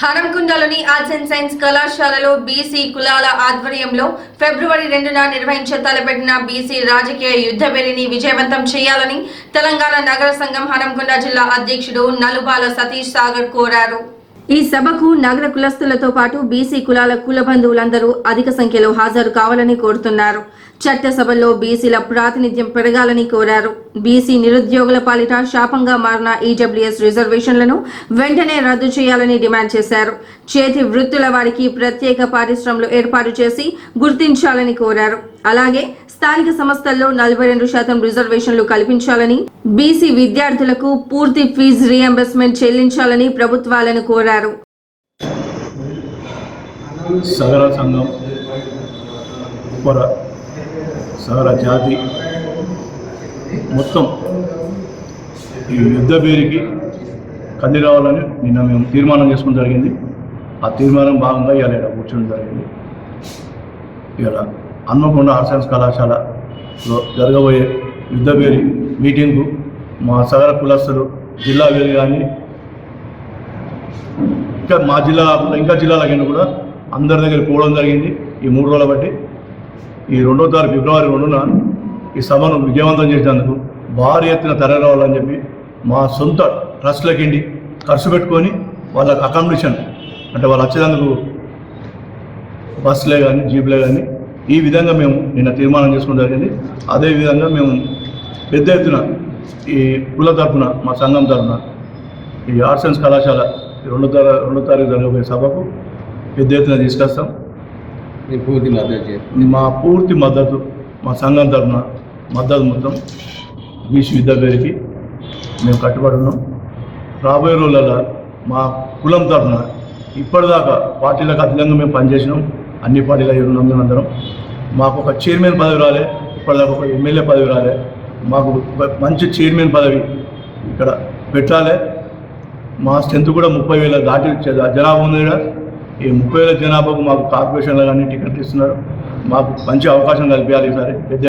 హనంకుండలోని arts and science కళాశాలలో BC కులాల ఆధ్వర్యంలో ఫిబ్రవరి రెండున నిర్వహించ తలపెట్టిన బీసీ రాజకీయ యుద్ధ బెరిని విజయవంతం చేయాలని తెలంగాణ నగర సంఘం హరంకుండ జిల్లా అధ్యక్షుడు నలుబాల సతీష్ సాగర్ కోరారు. ఈ సభకు నగర కులస్తులతో పాటు బీసీ కులాల కుల బంధువులందరూ అధిక సంఖ్యలో హాజరు కావాలని కోరుతున్నారు. చట్టసభలో బీసీల ప్రాతినిధ్యం పెరగాలని కోరారు. బీసీ నిరుద్యోగుల పాలిట శాపంగా మారిన ఈడబ్ల్యూఎస్ రిజర్వేషన్లను వెంటనే రద్దు చేయాలని డిమాండ్ చేశారు. చేతి వృత్తుల వారికి ప్రత్యేక పారిశ్రమలు ఏర్పాటు చేసి గుర్తించాలని కోరారు. అలాగే స్థానిక సంస్థల్లో నలభై రెండు శాతం రిజర్వేషన్లు కల్పించాలని బీసీ విద్యార్థులకు పూర్తి ఫీజు రీఎంబర్స్మెంట్ చెల్లించాలని ప్రభుత్వాలను కోరారు. సగర సంఘం ఉపర సగర జాతి మొత్తం ఈ యుద్ధ పేరుకి కంది రావాలని నిన్న మేము తీర్మానం చేసుకోవడం జరిగింది. ఆ తీర్మానం భాగంగా ఇవాళ ఇక్కడ కూర్చోడం జరిగింది. ఇవాళ హన్మకొండ ఆర్ట్స్ సైన్స్ కళాశాలలో జరగబోయే యుద్ధ పేరు మీటింగ్కు మా సగర కులస్తులు జిల్లా వేరు కానీ ఇంకా మా జిల్లా ఇంకా ఇంకా జిల్లాలకైనా కూడా అందరి దగ్గర పోవడం జరిగింది ఈ మూడు రోజుల బట్టి. ఈ రెండో తారీఖు ఫిబ్రవరి రెండున ఈ సభను విజయవంతం చేసినందుకు భారీ ఎత్తున తరలిరావాలని చెప్పి మా సొంత ట్రస్ట్లకిండి ఖర్చు పెట్టుకొని వాళ్ళకి అకామిడేషన్ అంటే వాళ్ళు వచ్చేందుకు బస్సులే కానీ జీపులే కానీ ఈ విధంగా మేము నిన్న తీర్మానం చేసుకోవడం జరిగింది. అదేవిధంగా మేము పెద్ద ఎత్తున ఈ కుల తరపున మా సంఘం తరపున ఈ ఆర్ట్స్ సైన్స్ కళాశాల రెండో తారీ రెండో తారీఖు జరగబోయే సభకు పెద్ద ఎత్తున తీసుకొస్తాం. నేను పూర్తి మద్దతు మా పూర్తి మద్దతు మా సంఘం తరఫున మద్దతు మొత్తం బీసీ విద్యా పేరుకి మేము కట్టుబడి ఉన్నాం. రాబోయే రోజులలో మా కులం తరఫున ఇప్పటిదాకా పార్టీలకు అతీతంగా మేము పనిచేసినాం. అన్ని పార్టీలు ఉన్నాం మేము అందరం. మాకు ఒక చైర్మన్ పదవి రాలే ఇప్పటిదాకా ఒక ఎమ్మెల్యే పదవి రాలే. మాకు మంచి చైర్మన్ పదవి ఇక్కడ పెట్టాలి. మా స్ట్రెంత్ కూడా ముప్పై వేల దాటి జనాభా ఉంది కదా. ఈ ముప్పై వేల జనాభాకు మాకు కార్పొరేషన్లో కానీ టికెట్ ఇస్తున్నారు. మాకు మంచి అవకాశం కల్పించాలి ఈసారి.